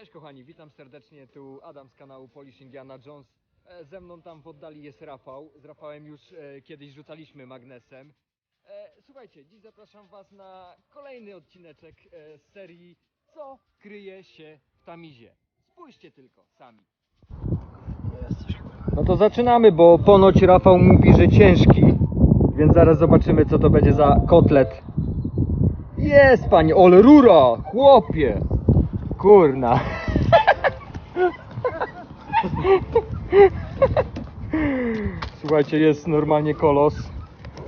Cześć kochani, witam serdecznie, tu Adam z kanału Polish Indiana Jones. E, Ze mną tam w oddali jest Rafał. Z Rafałem już e, kiedyś rzucaliśmy magnesem. E, Słuchajcie, dziś zapraszam Was na kolejny odcineczek e, z serii Co kryje się w Tamizie. Spójrzcie tylko sami. No to zaczynamy, bo ponoć Rafał mówi, że ciężki. Więc zaraz zobaczymy co to będzie za kotlet. Jest panie, ole rura, chłopie. Kurna. Słuchajcie, jest normalnie kolos.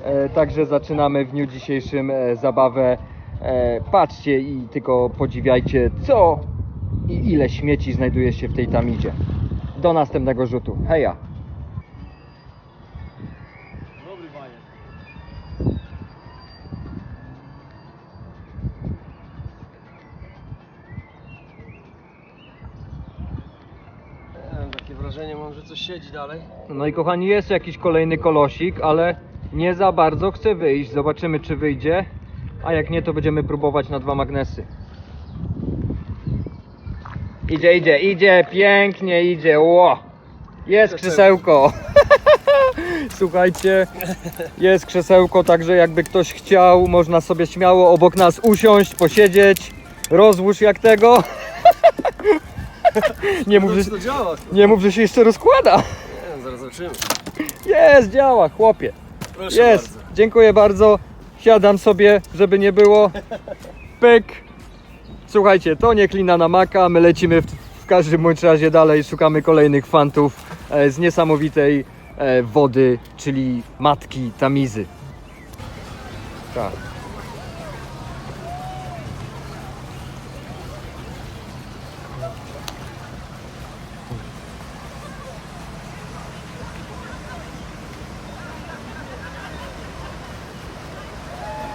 E, także zaczynamy w dniu dzisiejszym e, zabawę. E, patrzcie i tylko podziwiajcie, co i ile śmieci znajduje się w tej tamidzie. Do następnego rzutu. Heja! Dobry baniek. Nie wiem, takie wrażenie mam, że coś siedzi dalej. No i kochani, jest jakiś kolejny kolosik, ale nie za bardzo chce wyjść. Zobaczymy, czy wyjdzie. A jak nie, to będziemy próbować na dwa magnesy. Idzie, idzie, idzie, pięknie idzie. Ło! Jest krzesełko. Słuchajcie, jest krzesełko, także jakby ktoś chciał, można sobie śmiało obok nas usiąść, posiedzieć. Rozłóż jak tego. Nie mów, że, czy to działa? nie mów, że się jeszcze rozkłada. Nie wiem, zaraz zobaczymy. Jest, działa, chłopie. Proszę Jest, bardzo. dziękuję bardzo. Siadam sobie, żeby nie było. Pyk. Słuchajcie, to nie klina na maka, my lecimy w, w każdym bądź razie dalej, szukamy kolejnych fantów e, z niesamowitej e, wody, czyli matki Tamizy. Tak.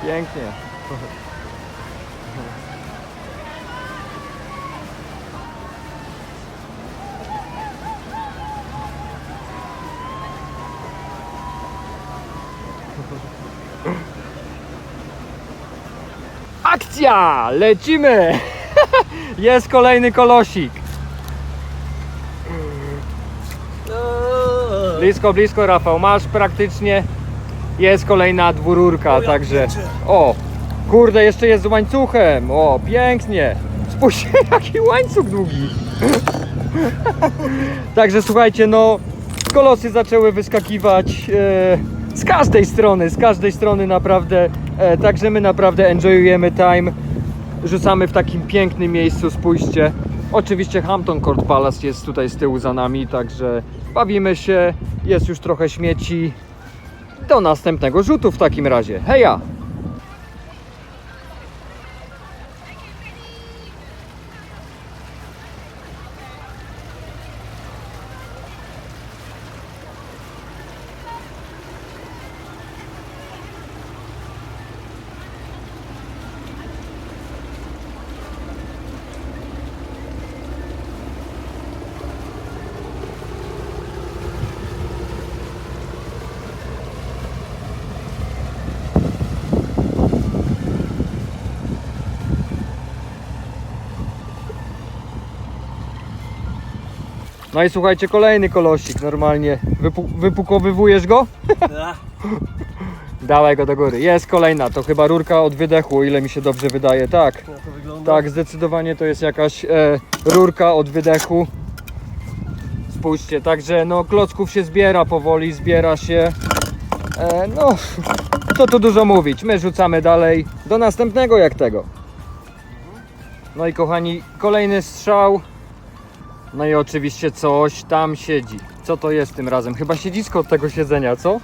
Pięknie. Akcja! Lecimy! Jest kolejny kolosik. Blisko, blisko Rafał, masz praktycznie jest kolejna dwururka, O, ja także pierdzie. o, kurde, jeszcze jest z łańcuchem, o, pięknie, spójrzcie jaki łańcuch długi. także słuchajcie, no, kolosy zaczęły wyskakiwać e, z każdej strony, z każdej strony naprawdę, e, także my naprawdę enjoyujemy time, rzucamy w takim pięknym miejscu, spójrzcie. Oczywiście Hampton Court Palace jest tutaj z tyłu za nami, także bawimy się, jest już trochę śmieci. Do następnego rzutu w takim razie. Heja! No i słuchajcie, kolejny kolosik normalnie. Wypu wypukowywujesz go? a, Dawaj go do góry. Jest kolejna, to chyba rurka od wydechu, o ile mi się dobrze wydaje. Tak, tak, zdecydowanie to jest jakaś e, rurka od wydechu. Spójrzcie, także no klocków się zbiera powoli, zbiera się. E, no, co tu dużo mówić, my rzucamy dalej do następnego jak tego. No i kochani, kolejny strzał. No i oczywiście coś tam siedzi. Co to jest tym razem? Chyba siedzisko od tego siedzenia, co?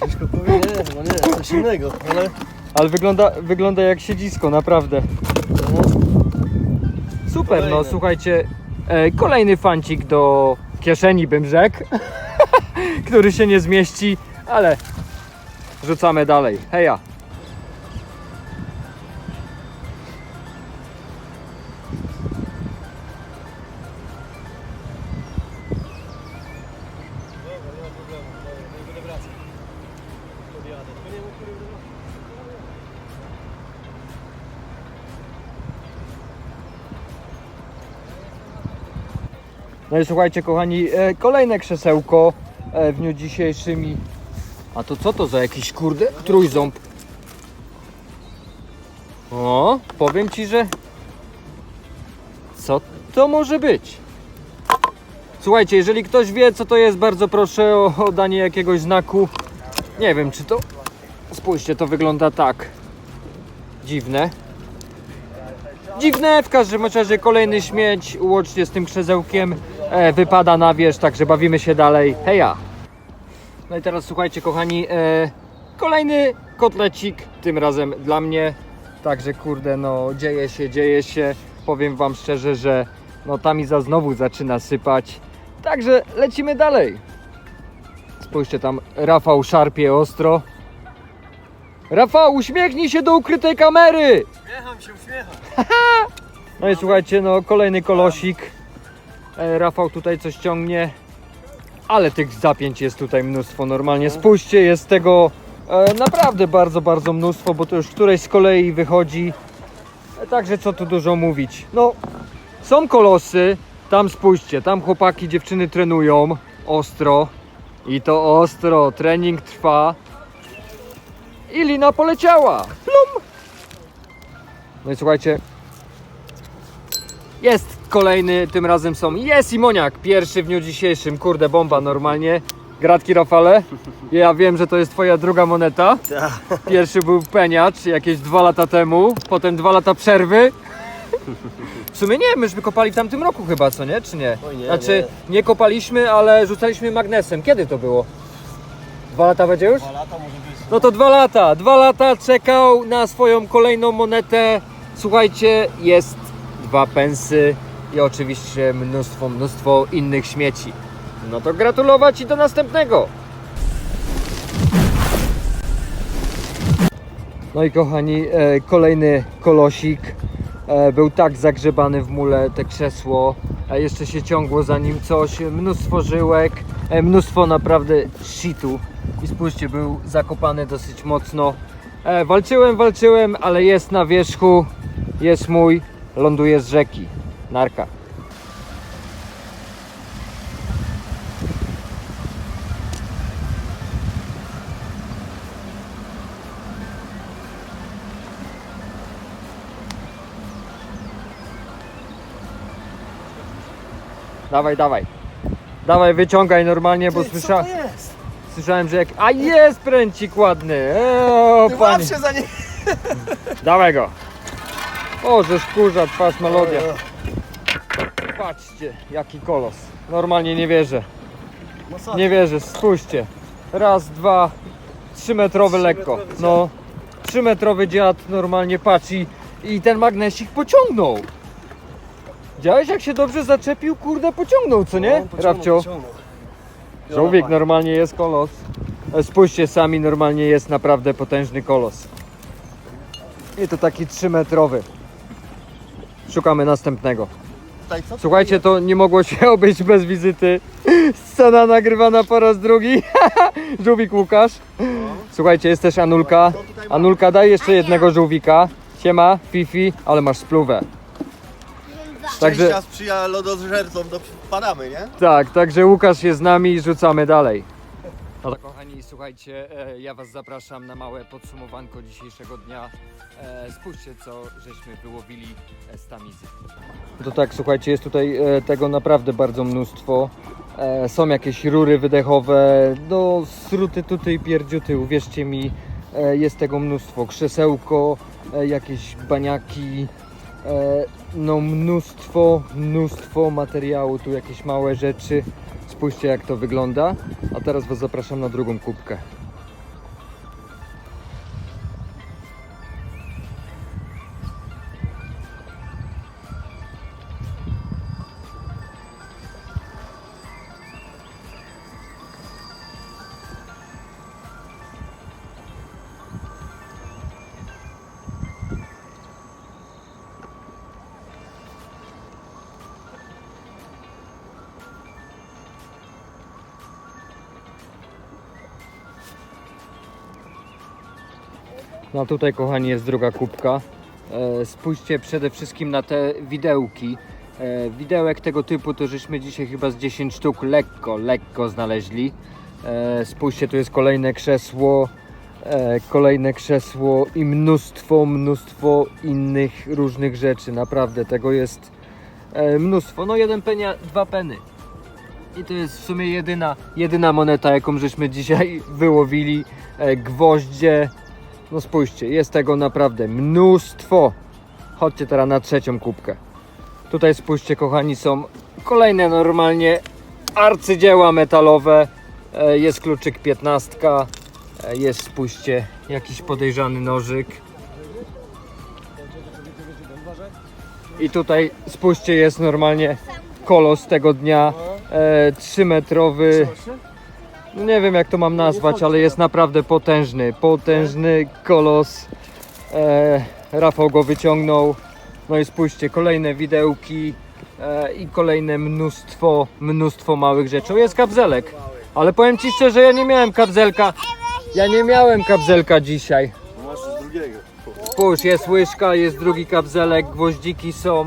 Ciężko powiedzieć, nie, chyba nie, coś innego, ale... Ale wygląda, wygląda jak siedzisko, naprawdę. No, Super, no Kolejne. słuchajcie, e, kolejny fancik do kieszeni bym rzekł, który się nie zmieści, ale rzucamy dalej. Heja! No i słuchajcie kochani, e, kolejne krzesełko e, w dniu dzisiejszym i... A to co to za jakiś kurde trójząb? O, powiem Ci, że... Co to może być? Słuchajcie, jeżeli ktoś wie co to jest, bardzo proszę o, o danie jakiegoś znaku. Nie wiem czy to... Spójrzcie, to wygląda tak. Dziwne. Dziwne, w każdym razie kolejny śmieć, łącznie z tym krzesełkiem, e, wypada na wierzch, także bawimy się dalej. Heja! No i teraz słuchajcie kochani, e, kolejny kotlecik, tym razem dla mnie. Także kurde, no dzieje się, dzieje się. Powiem wam szczerze, że no tamiza znowu zaczyna sypać. Także lecimy dalej. Spójrzcie tam, Rafał szarpie ostro. Rafał, uśmiechnij się do ukrytej kamery! Uśmiecham się, uśmiecham. No i słuchajcie, no kolejny kolosik. E, Rafał tutaj coś ciągnie. Ale tych zapięć jest tutaj mnóstwo normalnie. Spójrzcie, jest tego e, naprawdę bardzo, bardzo mnóstwo, bo to już któreś z kolei wychodzi. E, także co tu dużo mówić. No, są kolosy. Tam spójrzcie, tam chłopaki, dziewczyny trenują ostro. I to ostro. Trening trwa. I lina poleciała. Plum! No i słuchajcie, jest kolejny, tym razem są. Jest Imoniak, pierwszy w dniu dzisiejszym. Kurde, bomba normalnie. Gratki Rafale. Ja wiem, że to jest twoja druga moneta. Pierwszy był peniacz jakieś dwa lata temu, potem dwa lata przerwy. W sumie nie, myśmy kopali w tamtym roku chyba, co nie? Czy nie? Oj, nie, znaczy, nie. kopaliśmy, ale rzucaliśmy magnesem. Kiedy to było? Dwa lata będzie już? Dwa lata może być. No to dwa lata. Dwa lata czekał na swoją kolejną monetę. Słuchajcie, jest dwa pensy i oczywiście mnóstwo, mnóstwo innych śmieci. No to gratulować i do następnego. No i kochani, e, kolejny kolosik. E, był tak zagrzebany w mule te krzesło, a jeszcze się ciągło za nim coś, mnóstwo żyłek, e, mnóstwo naprawdę shitu. I spójrzcie, był zakopany dosyć mocno. Walczyłem, walczyłem, ale jest na wierzchu, jest mój, ląduje z rzeki. Narka. Dawaj, dawaj. Dawaj, wyciągaj normalnie, bo Ty, co słysza... to jest? słyszałem, że jak... A jest pręcik ładny! Ty panie. łap się za nie. Dawaj go! O, że szkurza, twarz melodia. Patrzcie, jaki kolos. Normalnie nie wierzę. Nie wierzę, spójrzcie. Raz, dwa, trzy metrowy lekko. Trzymetrowy No, trzy metrowy dziad normalnie patrz i, ten magnesik pociągnął. Widziałeś jak się dobrze zaczepił? Kurde, pociągnął, co nie? No, pociągnął. Żółwik normalnie jest kolos. E, Spójrzcie sami, normalnie jest naprawdę potężny kolos. I to taki 3 metrowy. Szukamy następnego. Tutaj co? Słuchajcie, to nie mogło się obejść bez wizyty. Scena nagrywana po raz drugi. Żółwik Łukasz. Słuchajcie, jest też Anulka. Anulka, daj jeszcze jednego żółwika. Siema, Fifi, ale masz spluwę. Także, Szczęścia sprzyja lodożercom do Panamy, nie? tak, także Łukasz jest z nami i rzucamy dalej. No to kochani, słuchajcie, e, ja Was zapraszam na małe podsumowanko dzisiejszego dnia. E, Spójrzcie, co żeśmy wyłowili e, z tamizy. To tak, słuchajcie, jest tutaj e, tego naprawdę bardzo mnóstwo. E, Są jakieś rury wydechowe, no sruty tutaj pierdziuty, uwierzcie mi, e, jest tego mnóstwo. Krzesełko, e, jakieś baniaki, e, no mnóstwo, mnóstwo materiału, tu jakieś małe rzeczy. Spójrzcie jak to wygląda. A teraz Was zapraszam na drugą kubkę. No tutaj kochani jest druga kubka. E, spójrzcie przede wszystkim na te widełki. E, widełek tego typu to żeśmy dzisiaj chyba z 10 sztuk lekko, lekko znaleźli. E, spójrzcie, tu jest kolejne krzesło, kolejne krzesło i mnóstwo, mnóstwo innych różnych rzeczy. Naprawdę, tego jest mnóstwo. No jeden penia, dwa peny. I to jest w sumie jedyna, jedyna moneta, jaką żeśmy dzisiaj wyłowili. Gwoździe. No spójrzcie, jest tego naprawdę mnóstwo. Chodźcie teraz na trzecią kubkę. Tutaj spójrzcie, kochani, są kolejne normalnie arcydzieła metalowe. E, Jest kluczyk 15. e, Jest, spójrzcie, jakiś podejrzany nożyk. I tutaj, spójrzcie, jest normalnie kolos tego dnia. E, 3-metrowy. No nie wiem jak to mam nazwać, ale jest naprawdę potężny. Potężny kolos. E, Rafał go wyciągnął. No i spójrzcie, kolejne widełki e, i kolejne mnóstwo, mnóstwo małych rzeczy. O, Jest kapzelek. Ale powiem Ci szczerze, ja nie miałem kapzelka. Ja nie miałem kapzelka dzisiaj. Masz drugiego. Spójrz, jest łyżka, jest drugi kapzelek, gwoździki są,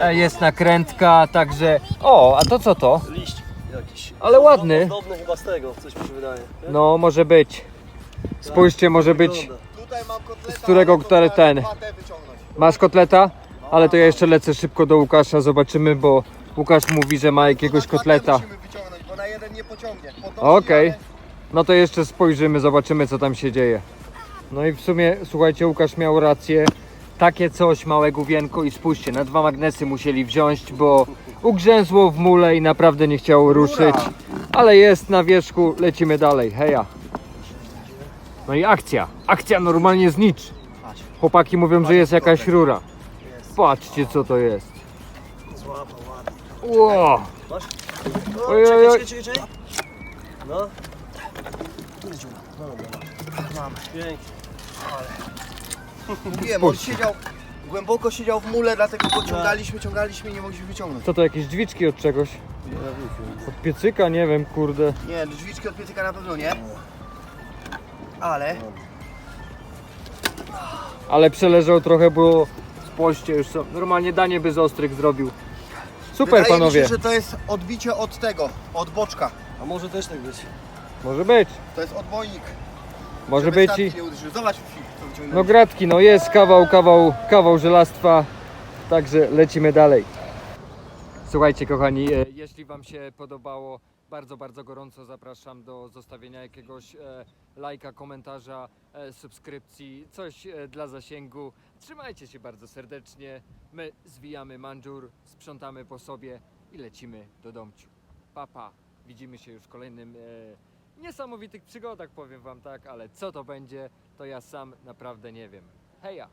e, jest nakrętka, także... O, a to co to? Liść jakiś. Ale ładny. Ozdobny chyba z tego, coś mi się wydaje. nie? No, może być. Spójrzcie, może być... Wygląda. Tutaj mam kotleta, Z którego ale to który trzeba ten? wyciągnąć. Masz kotleta? Ale to ja jeszcze lecę szybko do Łukasza, zobaczymy, bo Łukasz mówi, że ma jakiegoś Na kotleta. musimy wyciągnąć, bo na jeden nie pociągnie. Okej. ale- No to jeszcze spojrzymy, zobaczymy co tam się dzieje. No i w sumie, słuchajcie, Łukasz miał rację. Takie coś, małe główienko i spójrzcie, na dwa magnesy musieli wziąć, bo ugrzęzło w mule i naprawdę nie chciało ruszyć. Ale jest na wierzchu, lecimy dalej, heja. No i akcja, akcja normalnie znicz. Chłopaki mówią, że jest jakaś rura. Patrzcie co to jest. Złapał ładnie. Ło! Oj, oj, oj. czekaj, czekaj, czekaj, czekaj. No. Tu jest dziura. No dobra. Mamy. Pięknie. Mówiłem, on siedział, głęboko siedział w mule, dlatego go ciągaliśmy, ciągaliśmy i nie mogliśmy wyciągnąć. Co to, jakieś drzwiczki od czegoś? Od piecyka? Nie wiem, kurde. Nie, drzwiczki od piecyka na pewno nie. Ale Ale przeleżał trochę, bo spójrzcie już są. Normalnie danie by z ostrych zrobił. Super wydaje panowie. mi się, że to jest odbicie od tego, od boczka. A może też tak być. Może być. To jest odbojnik. Może być i... Zobacz, No gratki, no jest kawał, kawał, kawał żelastwa. Także lecimy dalej. Słuchajcie kochani, e, jeśli Wam się podobało, bardzo, bardzo gorąco zapraszam do zostawienia jakiegoś e, lajka, komentarza, e, subskrypcji, coś dla zasięgu. Trzymajcie się bardzo serdecznie. My zwijamy manżur, sprzątamy po sobie i lecimy do domciu. Papa, widzimy się już w kolejnym niesamowitych przygodach, powiem Wam tak, ale co to będzie, to ja sam naprawdę nie wiem. Heja!